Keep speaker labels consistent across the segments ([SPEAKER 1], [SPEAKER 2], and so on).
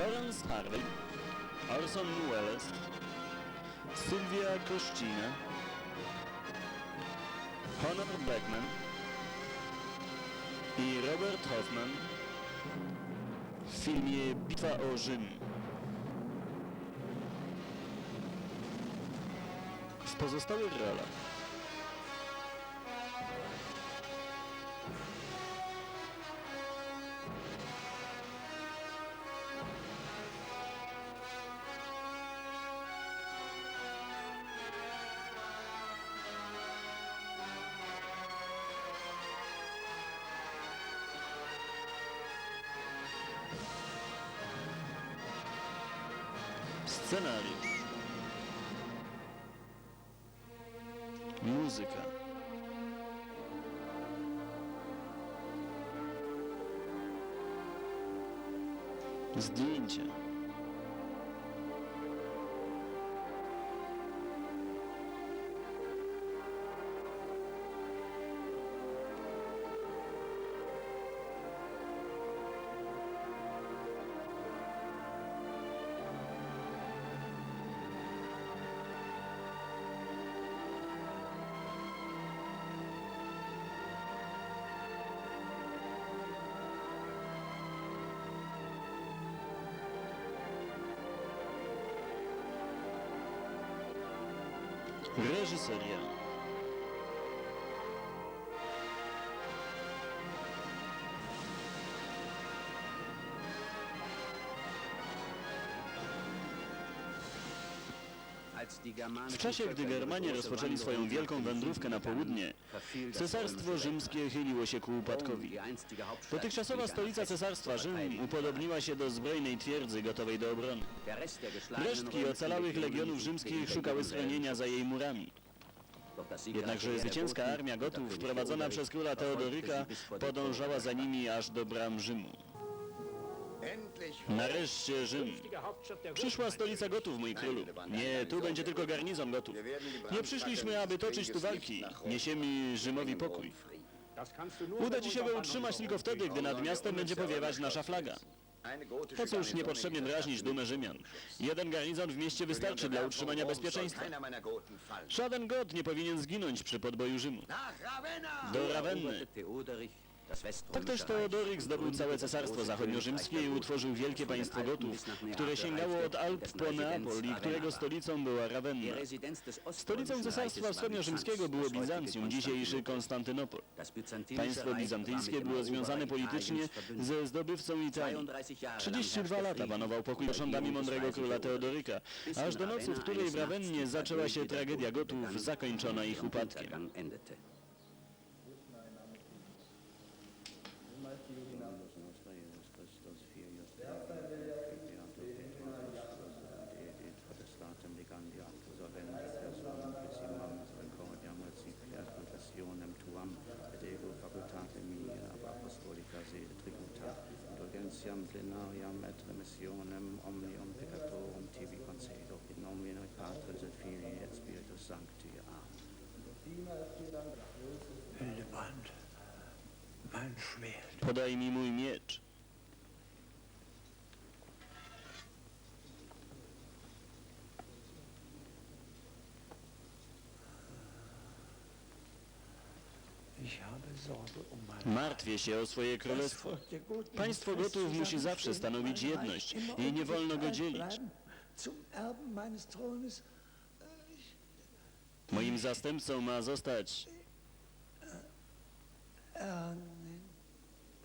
[SPEAKER 1] Lawrence Harvey, Orson Welles, Sylwia Kościna, Honor Blackman i Robert Hoffman w filmie Bitwa o Rzym. W pozostałych rolach Scenariusz. Muzyka. Zdjęcia Reżyseria W czasie, gdy Germanie rozpoczęli swoją wielką wędrówkę na południe, Cesarstwo Rzymskie chyliło się ku upadkowi. Dotychczasowa stolica Cesarstwa Rzym upodobniła się do zbrojnej twierdzy gotowej do obrony. Resztki ocalałych legionów rzymskich szukały schronienia za jej murami. Jednakże zwycięska armia Gotów, prowadzona przez króla Teodoryka, podążała za nimi aż do bram Rzymu. Nareszcie Rzym. Przyszła stolica Gotów, mój królu. Nie, tu będzie tylko garnizon Gotów. Nie przyszliśmy, aby toczyć tu walki. Niesiemy Rzymowi pokój. Uda ci się go utrzymać tylko wtedy, gdy nad miastem będzie powiewać nasza flaga. Po cóż, niepotrzebnie drażnić dumę Rzymian. Jeden garnizon w mieście wystarczy dla utrzymania bezpieczeństwa. Żaden god nie powinien zginąć przy podboju Rzymu. Do Rawenny. Tak też Teodoryk zdobył całe cesarstwo zachodniorzymskie i utworzył wielkie państwo Gotów, które sięgało od Alp po Neapol i którego stolicą była Rawenna. Stolicą cesarstwa wschodniorzymskiego było Bizancjum, dzisiejszy Konstantynopol. Państwo bizantyjskie było związane politycznie ze zdobywcą Italii. 32 lata panował pokój pod rządami mądrego króla Teodoryka, aż do nocy, w której w Rawennie zaczęła się tragedia Gotów, zakończona ich upadkiem.
[SPEAKER 2] Siam plenariam et remissionem omnium peccatorum tibi concedo in nomine Patris et Filii et Spiritus Sancti. Amen.
[SPEAKER 3] Hildeband, mein Schwert.
[SPEAKER 1] Podaj mi mój miecz. Martwię się o swoje królestwo. Państwo Gotów musi zawsze stanowić jedność i nie wolno go dzielić. Moim zastępcą ma zostać
[SPEAKER 3] Amen.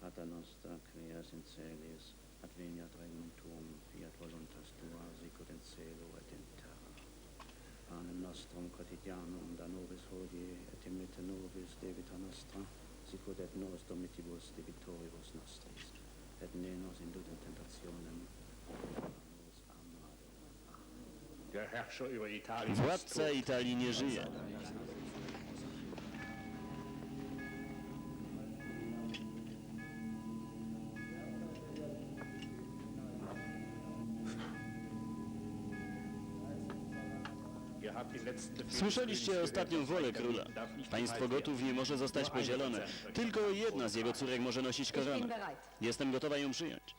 [SPEAKER 2] Pater noster, quias in celis, adveniat regnum tuum, fiat voluntas tua, sicut in cielo et in terra. Panem nostrum quotidianum da nobis hodie, et nobis debita nostra, sicut et nos domitibus debitoribus nostris. Et ne nos inducem tentationem.
[SPEAKER 4] Der Herrscher über Italien
[SPEAKER 1] władca Italii nie żyje. Słyszeliście ostatnią wolę króla. Państwo Gotów nie może zostać podzielone. Tylko jedna z jego córek może nosić koronę. Jestem gotowa ją przyjąć.